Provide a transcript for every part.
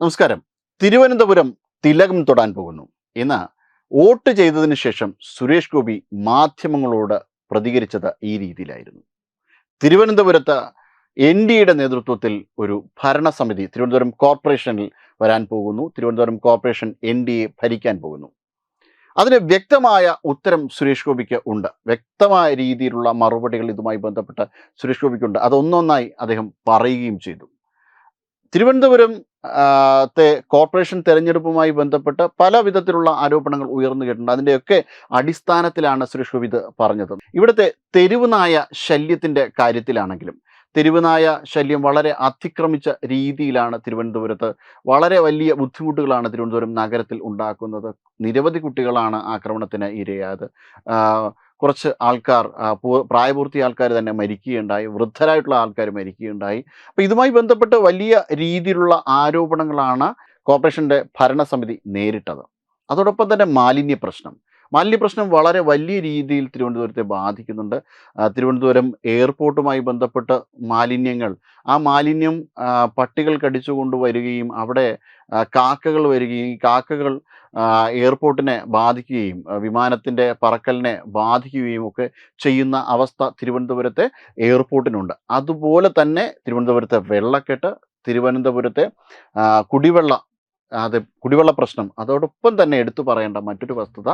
നമസ്കാരം. തിരുവനന്തപുരം തിലകം തൊടാൻ പോകുന്നു. ഇന്ന് വോട്ട് ചെയ്തതിന് ശേഷം സുരേഷ് ഗോപി മാധ്യമങ്ങളോട് പ്രതികരിച്ചത് ഈ രീതിയിലായിരുന്നു. തിരുവനന്തപുരത്ത് എൻ ഡി എയുടെ നേതൃത്വത്തിൽ ഒരു ഭരണസമിതി തിരുവനന്തപുരം കോർപ്പറേഷനിൽ വരാൻ പോകുന്നു. Thiruvananthapuram corporation N D A ഭരിക്കാൻ പോകുന്നു. അതിന് വ്യക്തമായ ഉത്തരം സുരേഷ് ഗോപിക്ക് ഉണ്ട്. വ്യക്തമായ രീതിയിലുള്ള മറുപടികൾ ഇതുമായി ബന്ധപ്പെട്ട് സുരേഷ് ഗോപിക്കുണ്ട്. അതൊന്നൊന്നായി അദ്ദേഹം പറയുകയും ചെയ്തു. തിരുവനന്തപുരം കോർപ്പറേഷൻ തെരഞ്ഞെടുപ്പുമായി ബന്ധപ്പെട്ട് പല വിധത്തിലുള്ള ആരോപണങ്ങൾ ഉയർന്നു കേട്ടിട്ടുണ്ട്. അതിന്റെയൊക്കെ അടിസ്ഥാനത്തിലാണ് സുരേഷ് ഇത് പറഞ്ഞത്. ഇവിടുത്തെ തെരുവുനായ ശല്യത്തിന്റെ കാര്യത്തിലാണെങ്കിലും തെരുവുനായ ശല്യം വളരെ അതിക്രമിച്ച രീതിയിലാണ് തിരുവനന്തപുരത്ത് വളരെ വലിയ ബുദ്ധിമുട്ടുകളാണ് തിരുവനന്തപുരം നഗരത്തിൽ ഉണ്ടാക്കുന്നത്. നിരവധി കുട്ടികളാണ് ആക്രമണത്തിന് ഇരയായത്. കുറച്ച് ആൾക്കാർ പ്രായപൂർത്തി ആൾക്കാർ തന്നെ മരിക്കുകയുണ്ടായി വൃദ്ധരായിട്ടുള്ള ആൾക്കാർ മരിക്കുകയുണ്ടായി. അപ്പോൾ ഇതുമായി ബന്ധപ്പെട്ട് വലിയ രീതിയിലുള്ള ആരോപണങ്ങളാണ് കോർപ്പറേഷന്റെ ഭരണസമിതി നേരിട്ടത്. അതോടൊപ്പം തന്നെ മാലിന്യ പ്രശ്നം മാലിന്യ പ്രശ്നം വളരെ വലിയ രീതിയിൽ തിരുവനന്തപുരത്തെ ബാധിക്കുന്നുണ്ട്. തിരുവനന്തപുരം എയർപോർട്ടുമായി ബന്ധപ്പെട്ട മാലിന്യങ്ങൾ ആ മാലിന്യം പട്ടികൾ കടിച്ചുകൊണ്ട് വരികയും അവിടെ കാക്കകൾ വരികയും കാക്കകൾ എയർപോർട്ടിനെ ബാധിക്കുകയും വിമാനത്തിന്റെ പറക്കലിനെ ബാധിക്കുകയും ഒക്കെ ചെയ്യുന്ന അവസ്ഥ തിരുവനന്തപുരത്തെ എയർപോർട്ടിനുണ്ട്. അതുപോലെ തന്നെ തിരുവനന്തപുരത്തെ വെള്ളക്കെട്ട് തിരുവനന്തപുരത്തെ കുടിവെള്ള അത് കുടിവെള്ള പ്രശ്നം അതോടൊപ്പം തന്നെ എടുത്തു പറയേണ്ട മറ്റൊരു വസ്തുത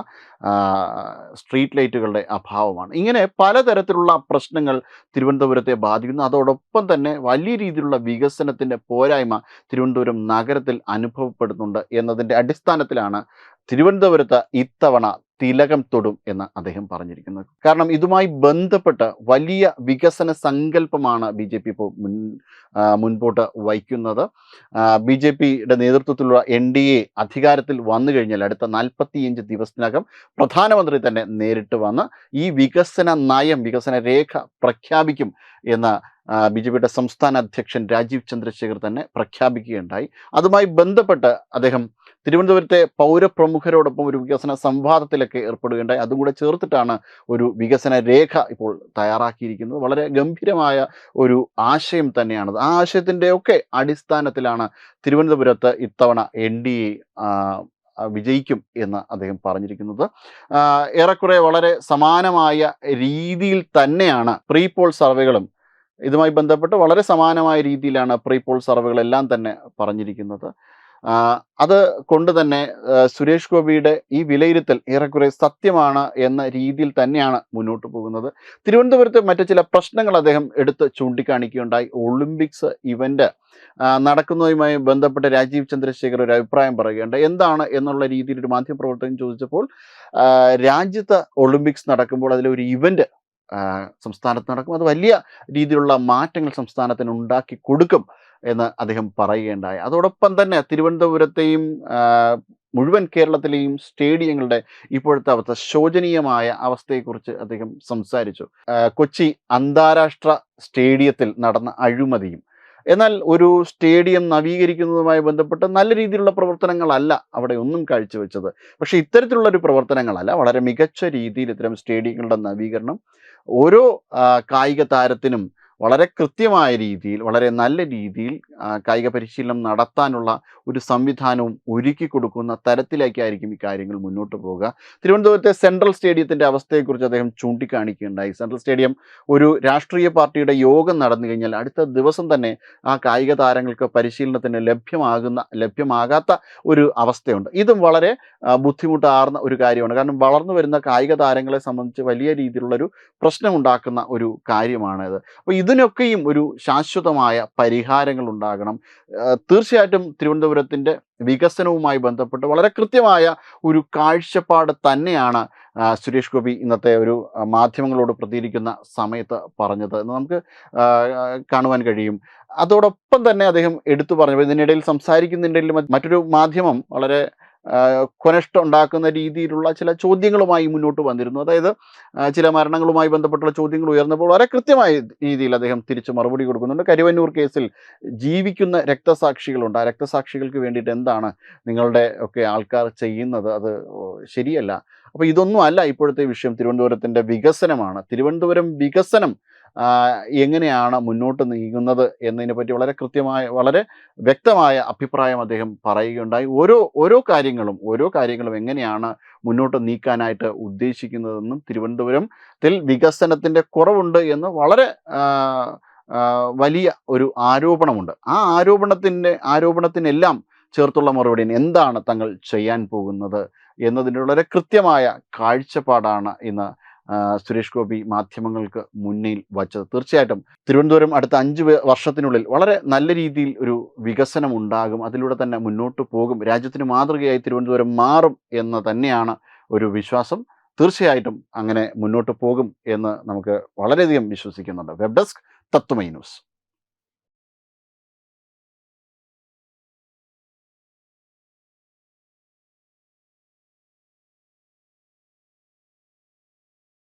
സ്ട്രീറ്റ് ലൈറ്റുകളുടെ അഭാവമാണ്. ഇങ്ങനെ പലതരത്തിലുള്ള പ്രശ്നങ്ങൾ തിരുവനന്തപുരത്തെ ബാധിക്കുന്നു. അതോടൊപ്പം തന്നെ വലിയ രീതിയിലുള്ള വികസനത്തിന്റെ പോരായ്മ തിരുവനന്തപുരം നഗരത്തിൽ അനുഭവപ്പെടുന്നുണ്ട് എന്നതിന്റെ അടിസ്ഥാനത്തിലാണ് തിരുവനന്തപുരത്ത് ഇത്തവണ തിലകം തൊടും എന്ന് അദ്ദേഹം പറഞ്ഞിരിക്കുന്നത് കാരണം ഇതുമായി ബന്ധപ്പെട്ട് വലിയ വികസന സങ്കല്പമാണ് ബി ജെ പി ഇപ്പോൾ മുൻ മുൻപോട്ട് വയ്ക്കുന്നത്. ബി ജെ പിയുടെ നേതൃത്വത്തിലുള്ള എൻ ഡി എ അധികാരത്തിൽ വന്നു കഴിഞ്ഞാൽ അടുത്ത നാൽപ്പത്തിയഞ്ച് ദിവസത്തിനകം പ്രധാനമന്ത്രി തന്നെ നേരിട്ട് വന്ന് ഈ വികസന നയം വികസന രേഖ പ്രഖ്യാപിക്കും എന്ന് ബി ജെ പിയുടെ സംസ്ഥാന അധ്യക്ഷൻ രാജീവ് ചന്ദ്രശേഖർ തന്നെ പ്രഖ്യാപിക്കുകയുണ്ടായി. അതുമായി ബന്ധപ്പെട്ട് അദ്ദേഹം തിരുവനന്തപുരത്തെ പൗരപ്രമുഖരോടൊപ്പം ഒരു വികസന സംവാദത്തിലൊക്കെ ഏർപ്പെടുകയുണ്ടായി. അതും കൂടെ ചേർത്തിട്ടാണ് ഒരു വികസന രേഖ ഇപ്പോൾ തയ്യാറാക്കിയിരിക്കുന്നത്. വളരെ ഗംഭീരമായ ഒരു ആശയം തന്നെയാണത്. ആ ആശയത്തിന്റെ ഒക്കെ അടിസ്ഥാനത്തിലാണ് തിരുവനന്തപുരത്ത് ഇത്തവണ എൻ ഡി വിജയിക്കും എന്ന് അദ്ദേഹം പറഞ്ഞിരിക്കുന്നത്. ഏറെക്കുറെ വളരെ സമാനമായ രീതിയിൽ തന്നെയാണ് പ്രീപോൾ സർവേകളും ഇതുമായി ബന്ധപ്പെട്ട് വളരെ സമാനമായ രീതിയിലാണ് പ്രീ പോൾ സർവേകളെല്ലാം തന്നെ പറഞ്ഞിരിക്കുന്നത്. അത് കൊണ്ട് തന്നെ സുരേഷ് ഗോപിയുടെ ഈ വിലയിരുത്തൽ ഏറെക്കുറെ സത്യമാണ് എന്ന രീതിയിൽ തന്നെയാണ് മുന്നോട്ട് പോകുന്നത്. തിരുവനന്തപുരത്ത് മറ്റു ചില പ്രശ്നങ്ങൾ അദ്ദേഹം എടുത്ത് ചൂണ്ടിക്കാണിക്കുകയുണ്ടായി. ഒളിമ്പിക്സ് ഇവന്റ് നടക്കുന്നതുമായി ബന്ധപ്പെട്ട് രാജീവ് ചന്ദ്രശേഖർ ഒരു അഭിപ്രായം പറയുകയുണ്ട് എന്താണ് എന്നുള്ള രീതിയിൽ ഒരു മാധ്യമപ്രവർത്തകൻ ചോദിച്ചപ്പോൾ രാജ്യത്ത് ഒളിമ്പിക്സ് നടക്കുമ്പോൾ അതിലൊരു ഇവന്റ് സംസ്ഥാനത്ത് നടക്കും. അത് വലിയ രീതിയിലുള്ള മാറ്റങ്ങൾ സംസ്ഥാനത്തിന് ഉണ്ടാക്കി കൊടുക്കും എന്ന് അദ്ദേഹം പറയുകയുണ്ടായി. അതോടൊപ്പം തന്നെ തിരുവനന്തപുരത്തെയും മുഴുവൻ കേരളത്തിലെയും സ്റ്റേഡിയങ്ങളുടെ ഇപ്പോഴത്തെ അവസ്ഥ ശോചനീയമായ അവസ്ഥയെക്കുറിച്ച് അദ്ദേഹം സംസാരിച്ചു. കൊച്ചി അന്താരാഷ്ട്ര സ്റ്റേഡിയത്തിൽ നടന്ന അഴിമതിയും. എന്നാൽ ഒരു സ്റ്റേഡിയം നവീകരിക്കുന്നതുമായി ബന്ധപ്പെട്ട് നല്ല രീതിയിലുള്ള പ്രവർത്തനങ്ങളല്ല അവിടെ ഒന്നും കാഴ്ചവെച്ചത്. പക്ഷേ ഇത്തരത്തിലുള്ള ഒരു പ്രവർത്തനങ്ങളല്ല വളരെ മികച്ച രീതിയിൽ ഇത്തരം സ്റ്റേഡിയങ്ങളുടെ നവീകരണം ഓരോ കായിക താരത്തിനും വളരെ കൃത്യമായ രീതിയിൽ വളരെ നല്ല രീതിയിൽ കായിക പരിശീലനം നടത്താനുള്ള ഒരു സംവിധാനവും ഒരുക്കി കൊടുക്കുന്ന തരത്തിലേക്കായിരിക്കും ഈ കാര്യങ്ങൾ മുന്നോട്ട് പോവുക. തിരുവനന്തപുരത്തെ സെൻട്രൽ സ്റ്റേഡിയത്തിന്റെ അവസ്ഥയെക്കുറിച്ച് അദ്ദേഹം ചൂണ്ടിക്കാണിക്കുകയുണ്ടായി. സെൻട്രൽ സ്റ്റേഡിയം ഒരു രാഷ്ട്രീയ പാർട്ടിയുടെ യോഗം നടന്നു കഴിഞ്ഞാൽ അടുത്ത ദിവസം തന്നെ ആ കായിക താരങ്ങൾക്ക് പരിശീലനത്തിന് ലഭ്യമാകുന്ന ലഭ്യമാകാത്ത ഒരു അവസ്ഥയുണ്ട്. ഇതും വളരെ ബുദ്ധിമുട്ടാർന്ന ഒരു കാര്യമാണ്. കാരണം വളർന്നു വരുന്ന കായിക താരങ്ങളെ സംബന്ധിച്ച് വലിയ രീതിയിലുള്ളൊരു പ്രശ്നമുണ്ടാക്കുന്ന ഒരു കാര്യമാണിത്. അപ്പോൾ ഇതിനൊക്കെയും ഒരു ശാശ്വതമായ പരിഹാരങ്ങൾ ഉണ്ടാകണം തീർച്ചയായിട്ടും തിരുവനന്തപുരത്തിന്റെ വികസനവുമായി ബന്ധപ്പെട്ട് വളരെ കൃത്യമായ ഒരു കാഴ്ചപ്പാട് തന്നെയാണ് സുരേഷ് ഗോപി ഇന്നത്തെ ഒരു മാധ്യമങ്ങളോട് പ്രതികരിക്കുന്ന സമയത്ത് പറഞ്ഞത്. എന്ന് നമുക്ക് കാണുവാൻ കഴിയും. അതോടൊപ്പം തന്നെ അദ്ദേഹം എടുത്തു പറഞ്ഞു ഇതിനിടയിൽ സംസാരിക്കുന്നുണ്ടെങ്കിലും മറ്റൊരു മാധ്യമം വളരെ കൊനഷ്ട ഉണ്ടാക്കുന്ന രീതിയിലുള്ള ചില ചോദ്യങ്ങളുമായി മുന്നോട്ട് വന്നിരുന്നു. അതായത് ചില മരണങ്ങളുമായി ബന്ധപ്പെട്ടുള്ള ചോദ്യങ്ങൾ ഉയർന്നപ്പോൾ വളരെ കൃത്യമായ രീതിയിൽ അദ്ദേഹം തിരിച്ച് മറുപടി കൊടുക്കുന്നുണ്ട്. കരുവന്നൂർ കേസിൽ ജീവിക്കുന്ന രക്തസാക്ഷികളുണ്ട്. ആ രക്തസാക്ഷികൾക്ക് വേണ്ടിയിട്ട് എന്താണ് നിങ്ങളുടെ ഒക്കെ ആൾക്കാർ ചെയ്യുന്നത്? അത് ശരിയല്ല. അപ്പോൾ ഇതൊന്നും അല്ല ഇപ്പോഴത്തെ വിഷയം. തിരുവനന്തപുരത്തിന്റെ വികസനമാണ്. തിരുവനന്തപുരം വികസനം എങ്ങനെയാണ് മുന്നോട്ട് നീങ്ങുന്നത് എന്നതിനെ പറ്റി വളരെ കൃത്യമായ വളരെ വ്യക്തമായ അഭിപ്രായം അദ്ദേഹം പറയുകയുണ്ടായി. ഓരോ ഓരോ കാര്യങ്ങളും ഓരോ കാര്യങ്ങളും എങ്ങനെയാണ് മുന്നോട്ട് നീക്കാനായിട്ട് ഉദ്ദേശിക്കുന്നതെന്നും തിരുവനന്തപുരത്തിൽ വികസനത്തിന്റെ കുറവുണ്ട് എന്ന് വളരെ വലിയ ഒരു ആരോപണമുണ്ട്. ആ ആരോപണത്തിന്റെ ആരോപണത്തിനെല്ലാം ചേർത്തുള്ള മറുപടി എന്താണ് തങ്ങൾ ചെയ്യാൻ പോകുന്നത് എന്നതിന്റെ വളരെ കൃത്യമായ കാഴ്ചപ്പാടാണ് ഇന്ന് സുരേഷ് ഗോപി മാധ്യമങ്ങൾക്ക് മുന്നിൽ വച്ചത്. തീർച്ചയായിട്ടും തിരുവനന്തപുരം അടുത്ത അഞ്ച് വർഷത്തിനുള്ളിൽ വളരെ നല്ല രീതിയിൽ ഒരു വികസനം ഉണ്ടാകും അതിലൂടെ തന്നെ മുന്നോട്ട് പോകും. രാജ്യത്തിന് മാതൃകയായി തിരുവനന്തപുരം മാറും എന്ന് തന്നെയാണ് ഒരു വിശ്വാസം. തീർച്ചയായിട്ടും അങ്ങനെ മുന്നോട്ട് പോകും എന്ന് നമുക്ക് വളരെയധികം വിശ്വസിക്കുന്നുണ്ട്. Web desk Tatwamayi news.